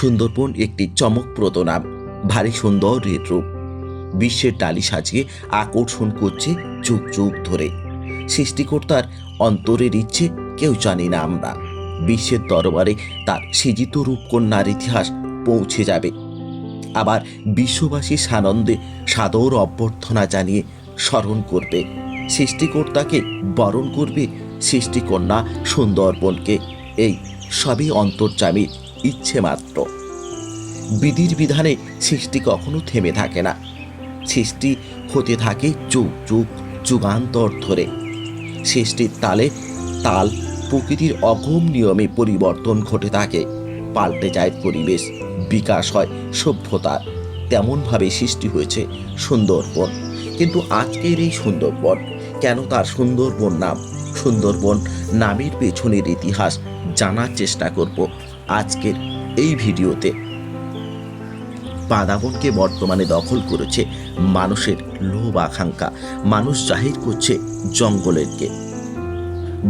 সুন্দরবন একটি চমকপ্রদ নাম। ভারী সুন্দর এর রূপ। বিশ্বের ডালি সাজিয়ে আকর্ষণ করছে যুগ যুগ ধরে। সৃষ্টিকর্তার অন্তরের ইচ্ছে, কেউ জানি না আমরা। বিশ্বের দরবারে তার সৃজিত রূপকন্যার ইতিহাস পৌঁছে যাবে। আবার বিশ্ববাসী সানন্দে সাদর অভ্যর্থনা জানিয়ে স্মরণ করবে। সৃষ্টিকর্তাকে বরণ করবে সৃষ্টিকন্যা সুন্দরবনকে। এই সবই অন্তর্জামীর ইচ্ছে মাত্র। বিধির বিধানে সৃষ্টি কখনো থেমে থাকে না। সৃষ্টি হতে থাকে যুগ যুগ যুগান্তর ধরে। সৃষ্টির তালে তাল প্রকৃতির অগম নিয়মে পরিবর্তন ঘটে থাকে। পাল্টে যায় পরিবেশ, বিকাশ হয় সভ্যতার তেমনভাবে সৃষ্টি হয়েছে সুন্দরবন। কিন্তু আজকের এই সুন্দরবন কেন তার সুন্দরবন নাম? সুন্দরবন নামের পেছনের ইতিহাস জানার চেষ্টা করব। আজকের এই ভিডিওতে। পাদাবনকে বর্তমানে দখল করেছে মানুষের লোভ আকাঙ্ক্ষা। মানুষ জাহির করছে জঙ্গলেরকে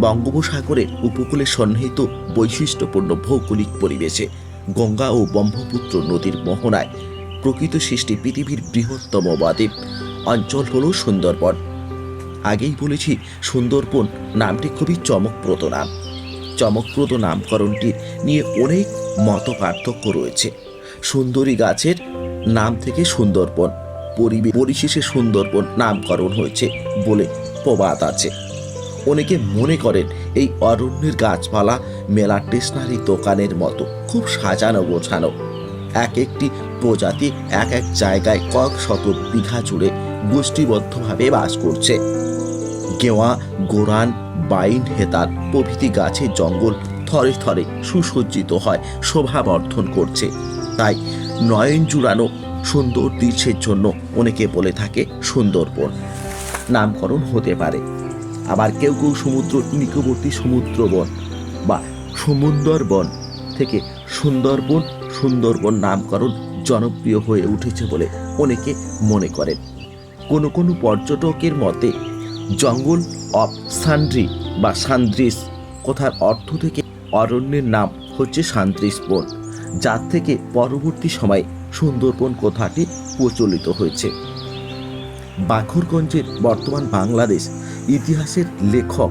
বঙ্গোপসাগরের উপকূলে সন্নিহিত বৈশিষ্ট্যপূর্ণ ভৌগোলিক পরিবেশে গঙ্গা ও ব্রহ্মপুত্র নদীর মোহনায় প্রকৃত সৃষ্টি পৃথিবীর বৃহত্তম বদ্বীপ অঞ্চল হল সুন্দরবন। আগেই বলেছি, সুন্দরবন নামটি খুবই চমকপ্রদ নাম। চমকপ্রদ নামকরণটির নিয়ে অনেক মত পার্থক্য রয়েছে। সুন্দরী গাছের নাম থেকে সুন্দরবন, পরিবে- পরিশেষে সুন্দরবন নামকরণ হয়েছে বলে প্রবাদ আছে। অনেকে মনে করেন এই অরণ্যের গাছপালা মেলা টেশনারি দোকানের মতো, খুব সাজানো গোছানো। এক একটি প্রজাতি এক এক জায়গায় কয়েক শত বিঘা জুড়ে গোষ্ঠীবদ্ধভাবে বাস করছে। গেওয়া, গোরান, বাইন হেতার প্রভৃতি গাছের জঙ্গল থরে থরে সুসজ্জিত হয় শোভাবর্ধন করছে। তাই নয়ন জুড়ানো সুন্দর দৃশ্যের জন্য অনেকে বলে থাকে সুন্দরবন। নামকরণ হতে পারে। আবার কেউ কেউ সমুদ্র নিকটবর্তী সমুদ্রবন বা সমুন্দর বন থেকে সুন্দরবন সুন্দরবন নামকরণ জনপ্রিয় হয়ে উঠেছে বলে অনেকে মনে করেন। কোনো কোনো পর্যটকের মতে জঙ্গল অফ সান্ড্রি বা সান্দ্রিস, কথার অর্থ থেকে অরণ্যের নাম হচ্ছে সান্দ্রিস বন যার থেকে পরবর্তী সময়ে সুন্দরবন কথাটি প্রচলিত হয়েছে। বাখরগঞ্জের বর্তমান বাংলাদেশ ইতিহাসের লেখক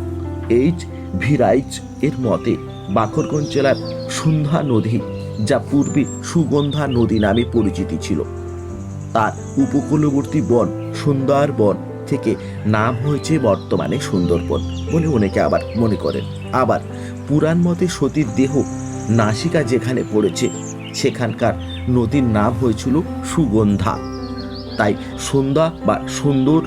এইচ ভিরাইচ এর মতে বাখরগঞ্জ জেলার সন্ধ্যা নদী, যা পূর্বে সুগন্ধা নদী নামে পরিচিতি ছিল, তার উপকূলবর্তী বন সুন্দরবন থেকে নাম হয়েছে বর্তমানে সুন্দরবন বলে অনেকে আবার মনে করেন। আবার পুরাণ মতে সতীর দেহ নাসিকা যেখানে পড়েছে, সেখানকার নদীর নাম হয়েছিল সুগন্ধা। তাই সন্ধ্যা বা সুন্দর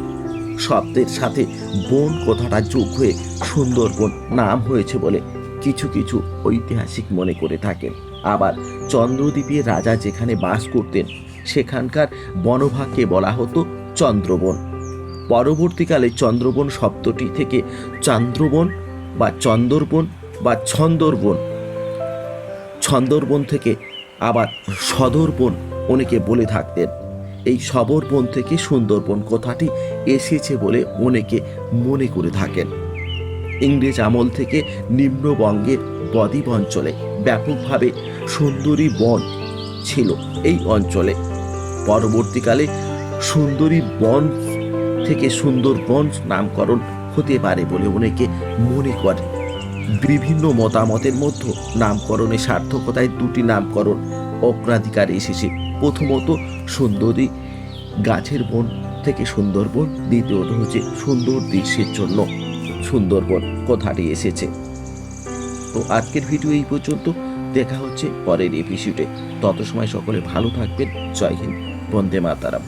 শব্দের সাথে বন কথাটা যোগ হয়ে সুন্দরবন নাম হয়েছে বলে কিছু কিছু ঐতিহাসিক মনে করে থাকেন। আবার চন্দ্রদ্বীপের রাজা যেখানে বাস করতেন, সেখানকার বনভাগকে বলা হতো চন্দ্রবন। পরবর্তীকালে চন্দ্রবন শব্দটি থেকে চন্দ্রবন বা চন্দরবন বা ছন্দরবন। ছন্দরবন থেকে আবার সদরবন অনেকে বলে থাকতেন। এই সবরবন থেকে সুন্দরবন কথাটি এসেছে বলে অনেকে মনে করে থাকেন। ইংরেজ আমল থেকে নিম্নবঙ্গের বদ্বীপ অঞ্চলে ব্যাপকভাবে সুন্দরী বন ছিল এই অঞ্চলে। পরবর্তীকালে সুন্দরী বন থেকে সুন্দরবন নামকরণ হতে পারে বলে অনেকে মনে করে। বিভিন্ন মতামতের মধ্যে নামকরণের সার্থকতায় দুটি নামকরণ অগ্রাধিকার এসেছে। প্রথমত, সুন্দরী গাছের বন থেকে সুন্দরবন, দ্বিতীয়ত হচ্ছে সুন্দর দৃশ্যের জন্য সুন্দরবন কথাটি এসেছে। তো আজকের ভিডিও এই পর্যন্ত। দেখা হচ্ছে পরের এপিসোডে তত সময় সকলে ভালো থাকবেন। জয় হিন্দ। বন্দে মাতারাম।